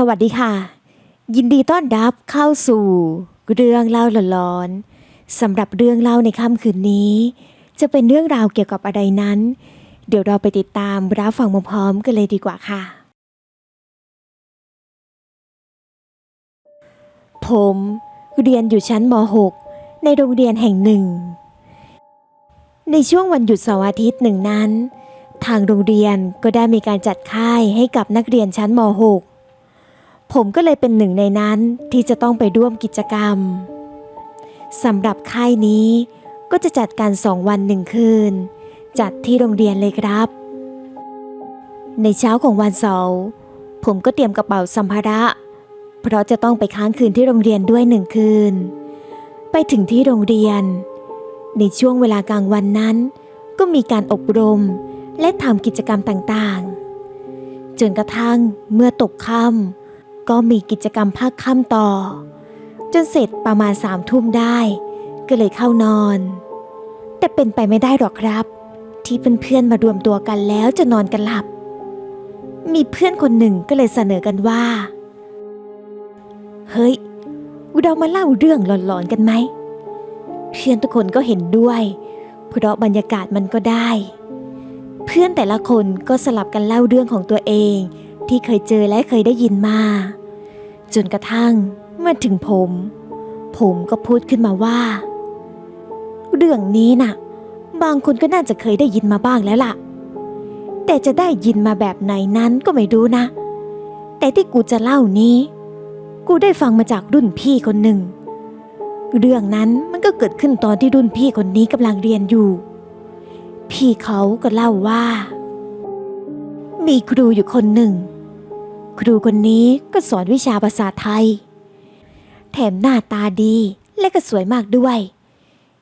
สวัสดีค่ะ ยินดีต้อนรับเข้าสู่ เรื่องเล่าหลอนๆสำหรับเรื่องเล่าในค่ำคืนนี้ จะเป็นเรื่องราวเกี่ยวกับอะไรนั้น เดี๋ยวเราไปติดตามรับฟังพร้อมๆกันเลยดีกว่าค่ะ ผมเรียนอยู่ชั้นม .6 ในโรงเรียนแห่งหนึ่ง ในช่วงวันหยุดเสาร์อาทิตย์หนึ่งนั้น ทางโรงเรียนก็ได้มีการจัดค่ายให้กับนักเรียนชั้นม .6 ผมก็เลยเป็นหนึ่งในนั้นที่จะต้องไปร่วมกิจกรรมสำหรับค่ายนี้ก็จะจัดการสองวันหนึ่งคืน จัดที่โรงเรียนเลยครับ ในเช้าของวันเสาร์ผมก็เตรียมกระเป๋าสัมภาระ เพราะจะต้องไปค้างคืนที่โรงเรียนด้วยหนึ่งคืน ไปถึงที่โรงเรียน ในช่วงเวลากลางวันนั้น ก็มีการอบรมและทำกิจกรรมต่างๆ จนกระทั่งเมื่อตกค่ำ ก็มีกิจกรรมภาคค่ำต่อ จนเสร็จประมาณสามทุ่มได้ ก็เลยเข้านอน แต่เป็นไปไม่ได้หรอกครับ ที่เพื่อนๆมารวมตัวกันแล้วจะนอนกันหลับ มีเพื่อนคนหนึ่งก็เลยเสนอกันว่า เฮ้ยเรามาเล่าเรื่องหลอนๆกันไหมเพื่อนทุกคนก็เห็นด้วย เพราะบรรยากาศมันก็ได้ เพื่อนแต่ละคนก็สลับกันเล่าเรื่องของตัวเอง ที่เคยเจอและเคยได้ยินมา จนกระทั่งเมื่อถึงผม ผมก็พูดขึ้นมาว่า เรื่องนี้น่ะ บางคนก็น่าจะเคยได้ยินมาบ้างแล้วล่ะ แต่จะได้ยินมาแบบไหนนั้นก็ไม่รู้นะ แต่ที่กูจะเล่านี้ กูได้ฟังมาจากรุ่นพี่คนหนึ่ง เรื่องนั้นมันก็เกิดขึ้นตอนที่รุ่นพี่คนนี้กำลังเรียนอยู่ พี่เขาก็เล่าว่ามีครูอยู่คนหนึ่ง ครูคนนี้ก็สอนวิชาภาษาไทย แถมหน้าตาดีและก็สวยมากด้วย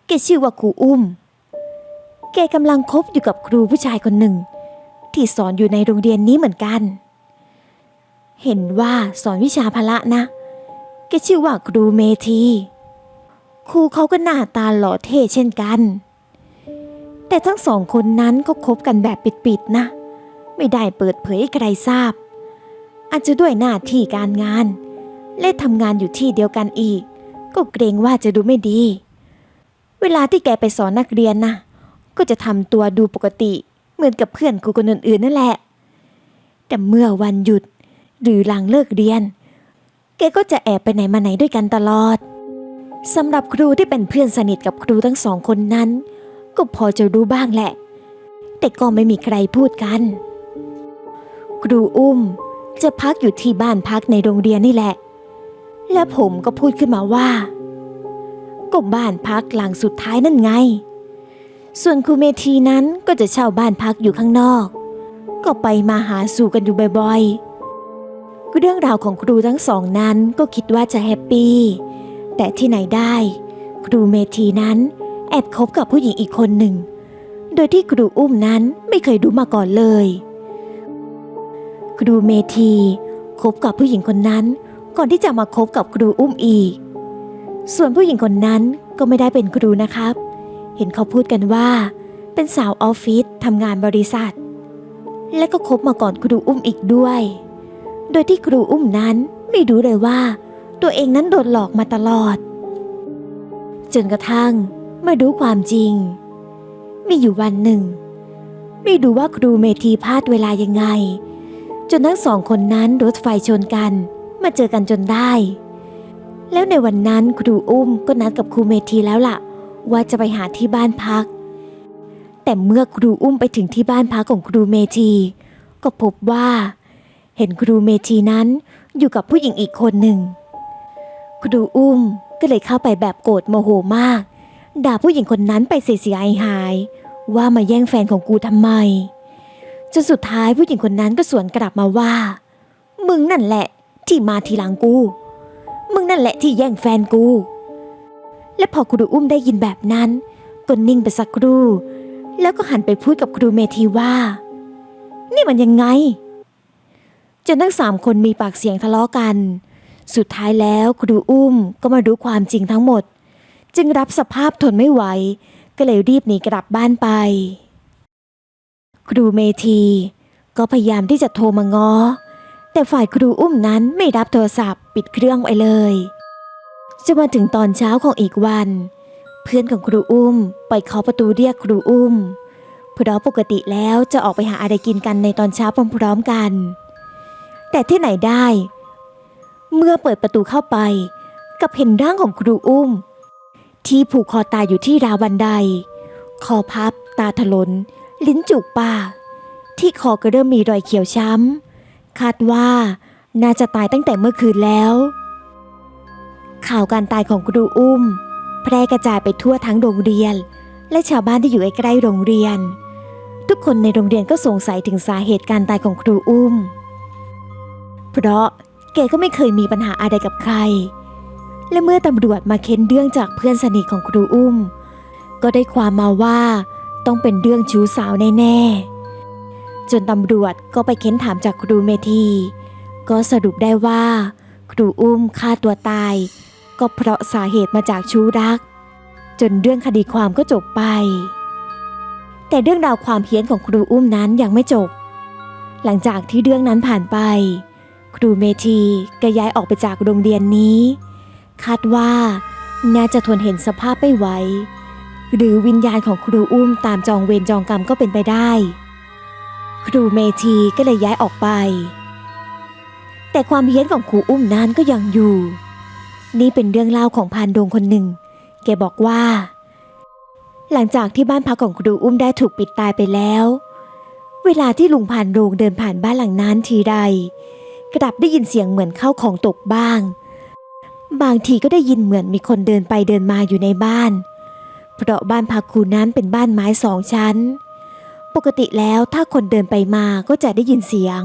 แกชื่อว่าครูอุ้ม แกกำลังคบอยู่กับครูผู้ชายคนหนึ่ง ที่สอนอยู่ในโรงเรียนนี้เหมือนกัน เห็นว่าสอนวิชาพละนะ แกชื่อว่าครูเมธี ครูเขาก็หน้าตาหล่อเท่เช่นกัน แต่ทั้งสองคนนั้นก็คบกันแบบปิดๆนะ ไม่ได้เปิดเผยให้ใครทราบ อาจจะด้วยหน้าที่การงาน และทำงานอยู่ที่เดียวกันอีก ก็เกรงว่าจะดูไม่ดี เวลาที่แกไปสอนนักเรียนนะก็จะทำตัวดูปกติ เหมือนกับเพื่อนครูคนอื่นๆนั่นแหละ แต่เมื่อวันหยุดหรือหลังเลิกเรียน แกก็จะแอบไปไหนมาไหนด้วยกันตลอดสำหรับครูที่เป็นเพื่อนสนิทกับครูทั้งสองคนนั้น ก็พอจะรู้บ้างแหละ แต่ก็ไม่มีใครพูดกัน ครูอุ้ม จะพักอยู่ที่บ้านพักในโรงเรียนนี่แหละ และผมก็พูดขึ้นมาว่า ก็บ้านพักหลังสุดท้ายนั่นไง ส่วนครูเมธีนั้นก็จะเช่าบ้านพักอยู่ข้างนอก ก็ไปมาหาสู่กันอยู่บ่อยๆ เรื่องราวของครูทั้งสองนั้นก็คิดว่าจะแฮปปี้ แต่ที่ไหนได้ ครูเมธีนั้นแอบคบกับผู้หญิงอีกคนหนึ่ง โดยที่ครูอุ้มนั้นไม่เคยรู้มาก่อนเลย ครูเมธีคบกับผู้หญิงคนนั้น ก่อนที่จะมาคบกับครูอุ้มอีก ส่วนผู้หญิงคนนั้นก็ไม่ได้เป็นครูนะครับ เห็นเขาพูดกันว่า เป็นสาวออฟฟิศทำงานบริษัท และก็คบมาก่อนครูอุ้มอีกด้วย โดยที่ครูอุ้มนั้นไม่รู้เลยว่า ตัวเองนั้นโดนหลอกมาตลอด จนกระทั่งมารู้ความจริง มีอยู่วันหนึ่ง ไม่รู้ว่าครูเมธีพลาดเวลายังไง จนทั้งสองคนนั้นรถไฟชนกัน มาเจอกันจนได้ แล้วในวันนั้นครูอุ้มก็นัดกับครูเมธีแล้วล่ะ ว่าจะไปหาที่บ้านพัก แต่เมื่อครูอุ้มไปถึงที่บ้านพักของครูเมธีก็พบว่า เห็นครูเมธีนั้นอยู่กับผู้หญิงอีกคนหนึ่ง ครูอุ้มก็เลยเข้าไปแบบโกรธโมโหมาก ด่าผู้หญิงคนนั้นไปเสียหายหาย ว่ามาแย่งแฟนของกูทำไม จนสุดท้ายผู้หญิงคนนั้นก็สวนกลับมาว่า มึงนั่นแหละที่มาทีหลังกู มึงนั่นแหละที่แย่งแฟนกู และพอครูอุ้มได้ยินแบบนั้นก็นิ่งไปสักครู่ แล้วก็หันไปพูดกับครูเมธีว่า นี่มันยังไง จนทั้งสามคนมีปากเสียงทะเลาะกัน สุดท้ายแล้วครูอุ้มก็มารู้ความจริงทั้งหมด จึงรับสภาพทนไม่ไหว ก็เลยรีบหนีกลับบ้านไป ครูเมธีก็พยายามที่จะโทรมาง้อ แต่ฝ่ายครูอุ้มนั้นไม่รับโทรศัพท์ปิดเครื่องไว้เลยจนมาถึงตอนเช้าของอีกวัน เพื่อนของครูอุ้มไปเคาะประตูเรียกครูอุ้มเพราะปกติแล้วจะออกไปหาอะไรกินกันในตอนเช้าพร้อมๆกัน แต่ที่ไหนได้ เมื่อเปิดประตูเข้าไป กับเห็นร่างของครูอุ้ม ที่ผูกคอตายอยู่ที่ราวบันได คอพับตาถลน ลิ้นจุกปาก ที่คอก็เริ่มมีรอยเขียวช้ำ คาดว่าน่าจะตายตั้งแต่เมื่อคืนแล้ว ข่าวการตายของครูอุ้ม แพร่กระจายไปทั่วทั้งโรงเรียน และชาวบ้านที่อยู่ใกล้โรงเรียน ทุกคนในโรงเรียนก็สงสัยถึงสาเหตุการตายของครูอุ้ม เพราะแกก็ไม่เคยมีปัญหาอะไรกับใคร และเมื่อตำรวจมาเค้นเรื่องจากเพื่อนสนิทของครูอุ้ม ก็ได้ความมาว่า ต้องเป็นเรื่องชู้สาวแน่ๆ จนตำรวจก็ไปเค้นถามจากครูเมธี ก็สรุปได้ว่า ครูอุ้มฆ่าตัวตาย ก็เพราะสาเหตุมาจากชู้รัก จนเรื่องคดีความก็จบไป แต่เรื่องราวความเพี้ยนของครูอุ้มนั้นยังไม่จบ หลังจากที่เรื่องนั้นผ่านไป ครูเมธีก็ย้ายออกไปจากโรงเรียนนี้ คาดว่าน่าจะทนเห็นสภาพไม่ไหว หรือวิญญาณของครูอุ้มตามจองเวรจองกรรมก็เป็นไปได้ ครูเมธีก็เลยย้ายออกไป แต่ความเฮี้ยนของครูอุ้มนั้นก็ยังอยู่ นี่เป็นเรื่องเล่าของพานโดงคนหนึ่ง แกบอกว่า หลังจากที่บ้านพักของครูอุ้มได้ถูกปิดตายไปแล้ว เวลาที่ลุงพานโรงเดินผ่านบ้านหลังนั้นทีใด กลับได้ยินเสียงเหมือนเข้าของตกบ้าง บางทีก็ได้ยินเหมือนมีคนเดินไปเดินมาอยู่ในบ้านเเพราะบ้านพักครูนั้นเป็นบ้านไม้สองชั้น ปกติแล้วถ้าคนเดินไปมาก็จะได้ยินเสียง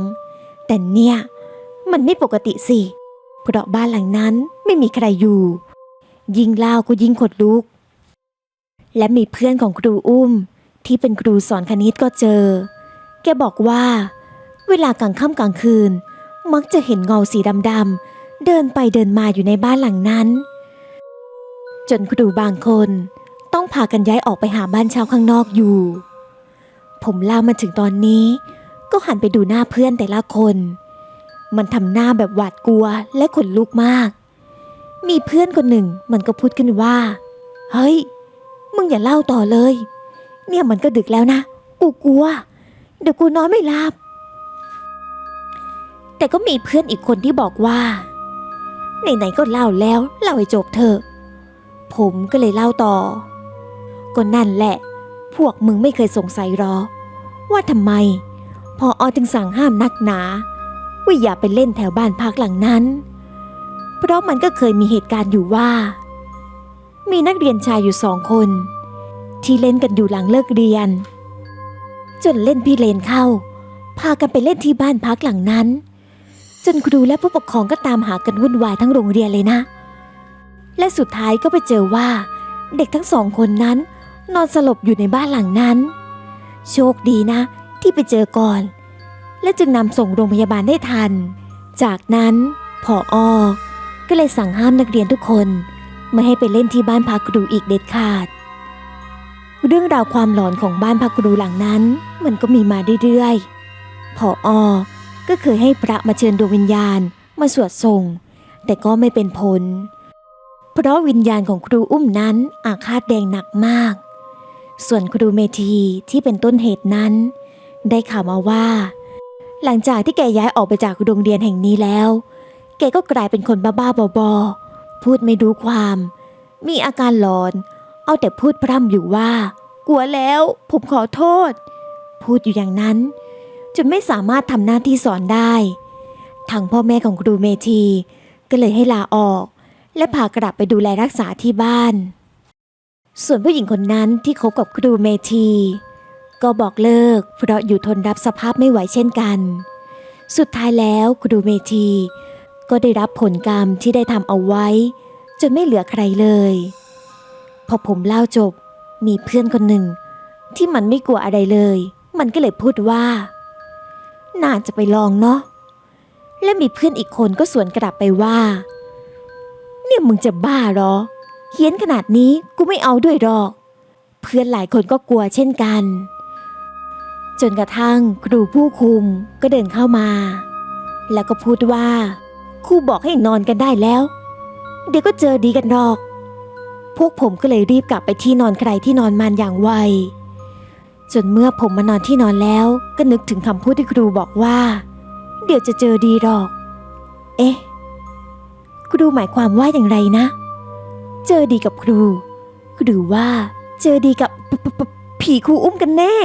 แต่เนี่ยมันไม่ปกติสิ เพราะบ้านหลังนั้นไม่มีใครอยู่ ยิ่งเล่าก็ยิ่งขดลุก และมีเพื่อนของครูอุ้ม ที่เป็นครูสอนคณิตก็เจอ แกบอกว่า เวลากลางค่ำกลางคืน มักจะเห็นเงาสีดำๆเดินไปเดินมาอยู่ในบ้านหลังนั้น จนครูบางคน ต้องพากันย้ายออกไปหาบ้านเช่าข้างนอกอยู่ ผมเล่ามาถึงตอนนี้ ก็หันไปดูหน้าเพื่อนแต่ละคน มันทำหน้าแบบหวาดกลัวและขนลุกมาก มีเพื่อนคนหนึ่งมันก็พูดขึ้นว่า เฮ้ย มึงอย่าเล่าต่อเลย เนี่ยมันก็ดึกแล้วนะ กูกลัว เดี๋ยวกูนอนไม่หลับ แต่ก็มีเพื่อนอีกคนที่บอกว่าไหนๆก็เล่าแล้วเล่าให้จบเถอะผมก็เลยเล่าต่อ ก็นั่นแหละ พวกมึงไม่เคยสงสัยหรอ ว่าทำไมพออถึงสั่งห้ามนักหนาว่าอย่าไปเล่นแถวบ้านพักหลังนั้น เพราะมันก็เคยมีเหตุการณ์อยู่ว่า มีนักเรียนชายอยู่สองคน ที่เล่นกันอยู่หลังเลิกเรียน จนเล่นพี่เลนเข้า พากันไปเล่นที่บ้านพักหลังนั้น จนครูและผู้ปกครองก็ตามหากันวุ่นวายทั้งโรงเรียนเลยนะ และสุดท้ายก็ไปเจอว่า เด็กทั้งสองคนนั้น นอนสลบอยู่ในบ้านหลังนั้น โชคดีนะ ที่ไปเจอก่อน และจึงนำส่งโรงพยาบาลได้ทัน จากนั้นผออก็เลยสั่งห้ามนักเรียนทุกคน ไม่ให้ไปเล่นที่บ้านพักครูอีกเด็ดขาด เรื่องราวความหลอนของบ้านพักครูหลังนั้น มันก็มีมาเรื่อยๆผออก็เคยให้พระมาเชิญดวงวิญญาณมาสวดส่ง แต่ก็ไม่เป็นผล เพราะวิญญาณของครูอุ้มนั้นอาฆาตแดงหนักมาก ส่วนครูเมธีที่เป็นต้นเหตุนั้น ได้ข่าวมาว่า หลังจากที่แกย้ายออกไปจากโรงเรียนแห่งนี้แล้ว แกก็กลายเป็นคนบ้าๆบอๆพูดไม่รู้ความ มีอาการหลอน เอาแต่พูดพร่ำอยู่ว่า กลัวแล้วผมขอโทษ พูดอยู่อย่างนั้น จนไม่สามารถทำหน้าที่สอนได้ทางพ่อแม่ของครูเมธีก็เลยให้ลาออก และพากลับไปดูแลรักษาที่บ้าน ส่วนผู้หญิงคนนั้นที่คบกับครูเมธี ก็บอกเลิก เพราะอยู่ทนรับสภาพไม่ไหวเช่นกัน สุดท้ายแล้วครูเมธี ก็ได้รับผลกรรมที่ได้ทำเอาไว้ จนไม่เหลือใครเลย พอผมเล่าจบมีเพื่อนคนหนึ่ง ที่มันไม่กลัวอะไรเลย มันก็เลยพูดว่า น่าจะไปลองเนาะและมีเพื่อนอีกคนก็สวนกลับไปว่า เนี่ยมึงจะบ้าหรอ เฮี้ยนขนาดนี้กูไม่เอาด้วยหรอก เพื่อนหลายคนก็กลัวเช่นกัน จนกระทั่งครูผู้คุมก็เดินเข้ามา แล้วก็พูดว่าครูบอกให้นอนกันได้แล้ว เดี๋ยวก็เจอดีกันดอก พวกผมก็เลยรีบกลับไปที่นอนใครที่นอนมันอย่างไว จนเมื่อผมมานอนที่นอนแล้วก็นึกถึงคำพูดที่ครูบอกว่า เดี๋ยวจะเจอดีหรอก เอ๊ะครูหมายความว่าอย่างไรนะ เจอดีกับครู หรือว่าเจอดีกับผีครูอุ้มกันแน่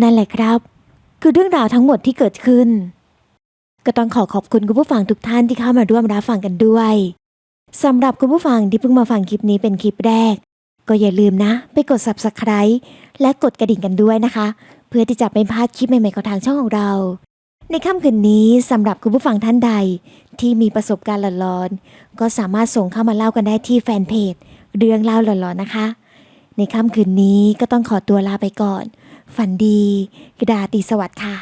นั่นแหละครับ คือเรื่องราวทั้งหมดที่เกิดขึ้น ก็ต้องขอขอบคุณคุณผู้ฟังทุกท่านที่เข้ามาร่วมรับฟังกันด้วยสำหรับคุณผู้ฟังที่เพิ่งมาฟังคลิปนี้เป็นคลิปแรก ก็อย่าลืมนะ ไปกด subscribe และกดกระดิ่งกันด้วยนะคะ เพื่อที่จะไม่พลาดคลิปใหม่ๆของทางช่องของเรา ในค่ำคืนนี้สำหรับคุณผู้ฟังท่านใด ที่มีประสบการณ์หลอนๆก็สามารถส่งเข้ามาเล่ากันได้ที่แฟนเพจ เรื่องเล่าหลอนๆนะคะ ในค่ำคืนนี้ก็ต้องขอตัวลาไปก่อน ฝันดีกระดาตีสวัสดิ์ค่ะ